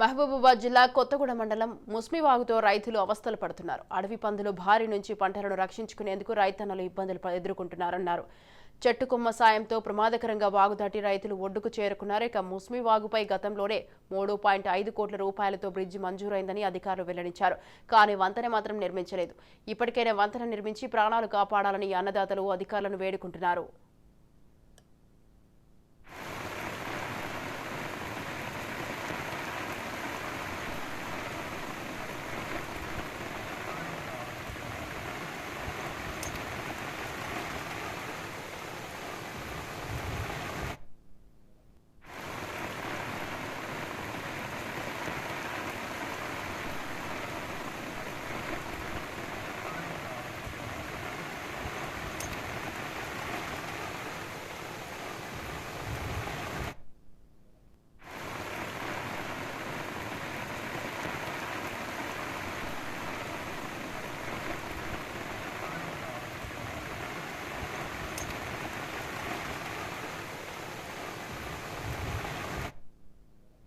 మహబూబాబాద్ జిల్లా కొత్తగూడ మండలం ముస్మివాగుతో రైతులు అవస్థలు పడుతున్నారు. అడవి పందులు భారీ నుంచి పంటలను రక్షించుకునేందుకు రైతన్నలు ఇబ్బందులు ఎదుర్కొంటున్నారన్నారు. చెట్టు కొమ్మ సాయంతో ప్రమాదకరంగా వాగు దాటి రైతులు ఒడ్డుకు చేరుకున్నారు. ఇక ముస్మి వాగుపై గతంలోనే మూడు పాయింట్ ఐదు కోట్ల రూపాయలతో బ్రిడ్జి మంజూరైందని అధికారులు వెల్లడించారు. కానీ వంతెన మాత్రం నిర్మించలేదు. ఇప్పటికైనా వంతెన నిర్మించి ప్రాణాలు కాపాడాలని అన్నదాతలు అధికారులను వేడుకుంటున్నారు.